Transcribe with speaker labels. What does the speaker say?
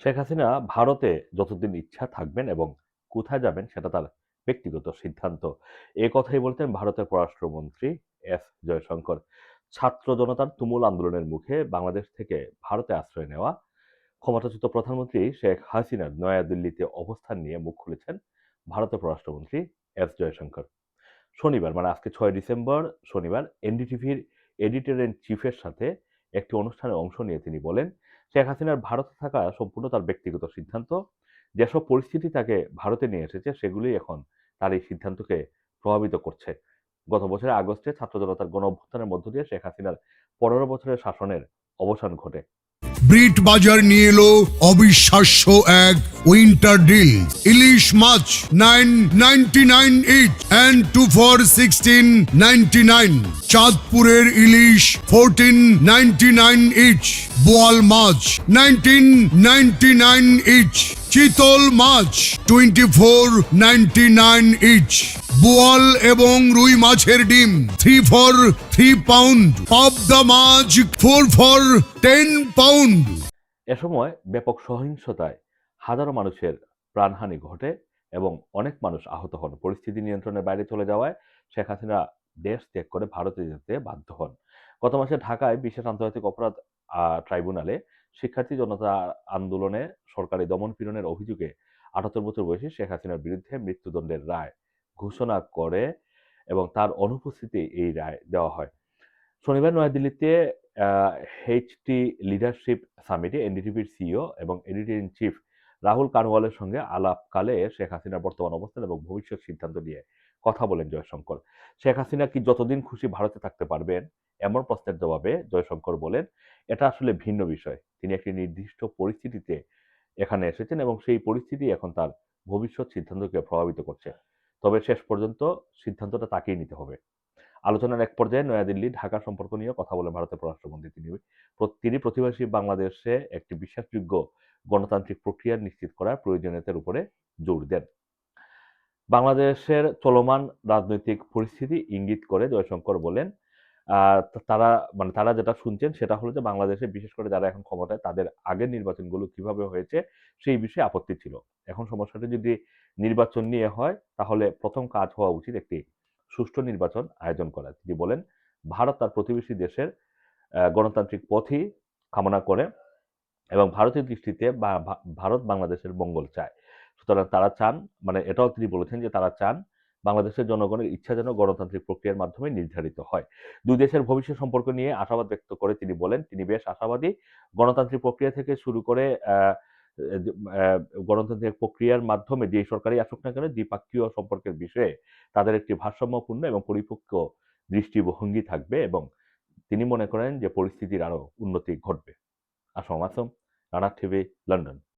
Speaker 1: শেখ হাসিনা ভারতে যতদিন ইচ্ছা থাকবেন এবং কোথায় যাবেন সেটা তার ব্যক্তিগত সিদ্ধান্ত। এ কথাই বলতেন ভারতের পররাষ্ট্রমন্ত্রী এস জয়শঙ্কর। ছাত্র জনতার তুমুল আন্দোলনের মুখে বাংলাদেশ থেকে ভারতে আশ্রয় নেওয়া ক্ষমতাচ্যুত প্রধানমন্ত্রী শেখ হাসিনার নয়াদিল্লিতে অবস্থান নিয়ে মুখ খুলেছেন ভারতের পররাষ্ট্রমন্ত্রী এস জয়শঙ্কর। শনিবার মানে আজকে ছয় ডিসেম্বর, শনিবার এনডিটিভির এডিটর ইন চিফের সাথে একটি অনুষ্ঠানে অংশ নিয়ে তিনি বলেন শেখ হাসিনার ভারতে থাকা সম্পূর্ণ তার ব্যক্তিগত সিদ্ধান্ত। যেসব পরিস্থিতি তাকে ভারতে নিয়ে এসেছে, সেগুলি এখন তার এই সিদ্ধান্তকে প্রভাবিত করছে। গত বছরের আগস্টে ছাত্র জনতার গণ অভ্যুত্থানের মধ্য দিয়ে শেখ হাসিনার পনেরো বছরের শাসনের অবসান ঘটে।
Speaker 2: ব্রিট বাজার নিয়ে এলো অবিশ্বাস্য এক উইন্টার ডিল ইলিশ মাছ nine ninety nine each and two for sixteen ninety nine চাঁদপুরের ইলিশ ফোরটিন নাইনটি নাইন ইচ বোয়াল মাছ নাইনটিন নাইনটি নাইন ইচ চিতল মাছ twenty four ninety nine each বোয়াল এবং রুই মাছের ডিম। থ্রি ফর থ্রি পাউন্ড পাবদা মাছ ফোর ফর টেন পাউন্ড
Speaker 1: এ সময় ব্যাপক সহিংসতায় হাজারো মানুষের প্রাণহানি ঘটে এবং অনেক মানুষ আহত হন। পরিস্থিতি নিয়ন্ত্রণের বাইরে চলে যাওয়ায় শেখ হাসিনা দেশ ত্যাগ করে ভারতে যেতে বাধ্য হন। গত মাসে ঢাকায় বিশেষ আন্তর্জাতিক অপরাধ ট্রাইব্যুনালে শিক্ষার্থী জনতা আন্দোলনে সরকারি দমন পীড়নের অভিযোগে আটাত্তর বছর বয়সী শেখ হাসিনার বিরুদ্ধে মৃত্যুদণ্ডের রায় ঘোষণা করে এবং তার অনুপস্থিতি এই রায় দেওয়া হয়। শনিবার নয়াদিল্লিতে এইচটি লিডারশিপ সামিটে এনডিটিভির সিইও এবং এডিটর ইন চিফ রাহুল কানওয়ালের সঙ্গে আলাপকালে শেখ হাসিনার বর্তমান অবস্থান এবং ভবিষ্যৎ সিদ্ধান্ত নিয়ে কথা বলেন জয়শঙ্কর। শেখ হাসিনা কি যতদিন খুশি ভারতে থাকতে পারবেন, এমন প্রশ্নের জবাবে জয়শঙ্কর বলেন, এটা আসলে ভিন্ন বিষয়। তিনি একটি নির্দিষ্ট পরিস্থিতিতে এখানে এসেছেন এবং সেই পরিস্থিতি এখন তার ভবিষ্যৎ সিদ্ধান্তকে প্রভাবিত করছে। তবে শেষ পর্যন্ত সিদ্ধান্তটা তাকেই নিতে হবে। আলোচনার এক পর্যায়ে নয়াদিল্লি, ঢাকা সম্পর্ক নিয়ে কথা বলেন ভারতের পররাষ্ট্রমন্ত্রী। তিনি তিনি প্রতিবেশী বাংলাদেশে একটি বিশ্বাসযোগ্য গণতান্ত্রিক প্রক্রিয়া নিশ্চিত করার প্রয়োজনীয়তার উপরে জোর দেন। বাংলাদেশের চলমান রাজনৈতিক পরিস্থিতি ইঙ্গিত করে জয়শঙ্কর বলেন তারা মানে তারা যেটা শুনছেন সেটা হলো যে বাংলাদেশে বিশেষ করে যারা এখন ক্ষমতায় তাদের আগের নির্বাচনগুলো কীভাবে হয়েছে সেই বিষয়ে আপত্তি ছিল। এখন সমস্যাটা যদি নির্বাচন নিয়ে হয় তাহলে প্রথম কাজ হওয়া উচিত একটি সুষ্ঠু নির্বাচন আয়োজন করা তিনি বলেন, ভারত তার প্রতিবেশী দেশের গণতান্ত্রিক পথই কামনা করে এবং ভারতের দৃষ্টিতে বা- ভারত বাংলাদেশের মঙ্গল চায়। সুতরাং তারা চান মানে এটাও তিনি বলেছেন যে তারা চান বাংলাদেশের জনগণের ইচ্ছা যেন গণতান্ত্রিক প্রক্রিয়ার মাধ্যমে নির্ধারিত হয়। দুই দেশের ভবিষ্যৎ সম্পর্ক নিয়ে আশাবাদ ব্যক্ত করে তিনি বলেন, তিনি বেশ আশাবাদী। গণতান্ত্রিক প্রক্রিয়া থেকে শুরু করে গণতান্ত্রিক প্রক্রিয়ার মাধ্যমে যে সরকারই আসুক না কেন, দ্বিপাক্ষীয় সম্পর্কের বিষয়ে তাদের একটি ভারসাম্যপূর্ণ এবং পরিপক্ক দৃষ্টিভঙ্গি থাকবে এবং তিনি মনে করেন যে পরিস্থিতির আরও উন্নতি ঘটবে। Assam Assam Rana TV, London.